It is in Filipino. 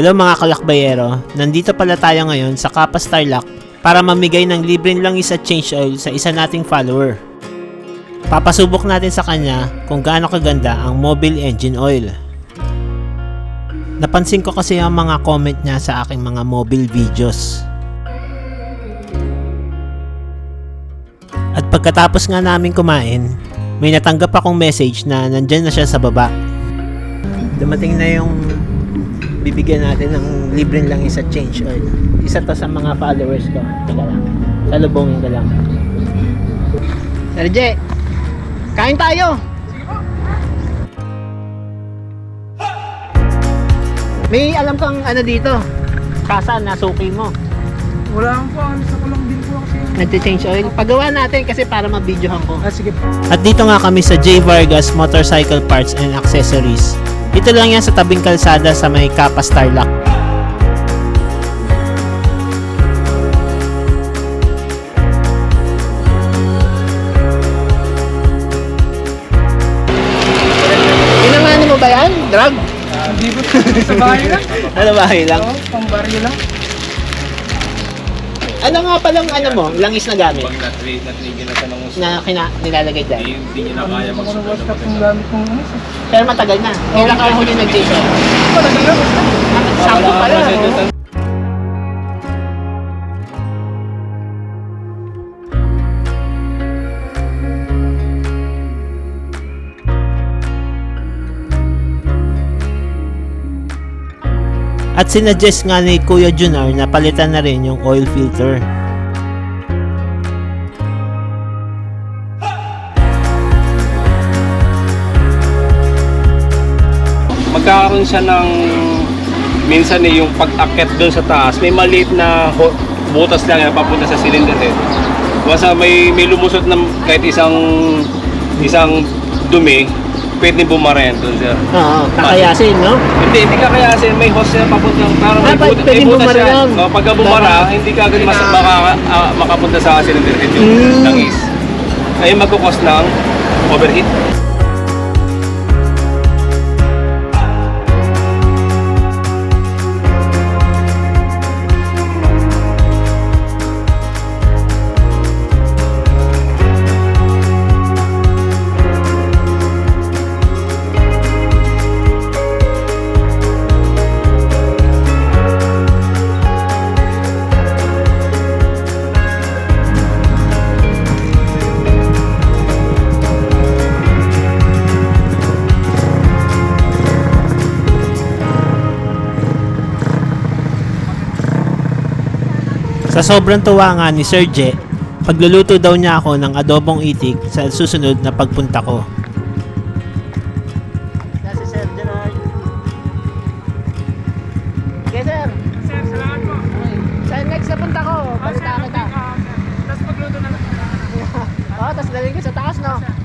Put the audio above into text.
Hello mga kalakbayero, nandito pala tayo ngayon sa Kappa Starlock para mamigay ng libreng langis at change oil sa isa nating follower. Papasubok natin sa kanya kung gaano kaganda ang mobile engine oil. Napansin ko kasi ang mga comment niya sa aking mga mobile videos. At pagkatapos nga namin kumain, may natanggap akong message na nandyan na siya sa baba. Dumating na yung bibigyan natin ng libreng lang isa change oil. Isa to sa mga followers ko. Teka lang. Salubongin ko lang. Sir J, kain tayo! May alam kang ano dito. Kasa nasuki mo. Wala po, ano sa kulang din po kasi. Nagte-change oil. Pagawa natin kasi para mabidyohan ko. Ah, sige po. At dito nga kami sa J. Vargas Motorcycle Parts and Accessories. Dito lang yan sa tabing kalsada sa may Kappa Starlock. Pinangani mo ba yan? Drug? Hindi po, sa bahay lang. Ano ba lang? Oo, pang baryo lang. Ano nga palang ano mo? Langis na gamit? Pag na-trade, na-trade na siya ng uso, Na kina, nilalagay dyan? hindi, hindi niya na kaya sa- Pero matagal na. Kailan ka huli oil? Wala na At sinuggest nga ni Kuya Junar na palitan na rin yung oil filter. Magkakaroon siya ng minsan eh, yung pag-akit doon sa taas, may maliit na butas lang yan papunta sa cylinder head. Basta may may lumusot na kahit isang isang dumi, pwede bumarin doon sir. Oo, kakayasin, no? Hindi, hindi ka kaya kasi may hose na papunta para may, Ah, may butas bumara siya. No, pagka bumara, hindi ka agad mas, maka, ah, makapunta sa cylinder head yung Mm. langis. Ay magkukos ng overheat. Sa sobrang tuwa nga ni Sir Je, pagluluto daw niya ako ng adobong itik sa susunod na pagpunta ko. Si Sir Gerard. Okay, sir. Sir, salamat po. Sa next na punta ko, sir, balita kita. sir. Tapos pagluto na lang. Oo, tapos dalhin ko sa taas, no?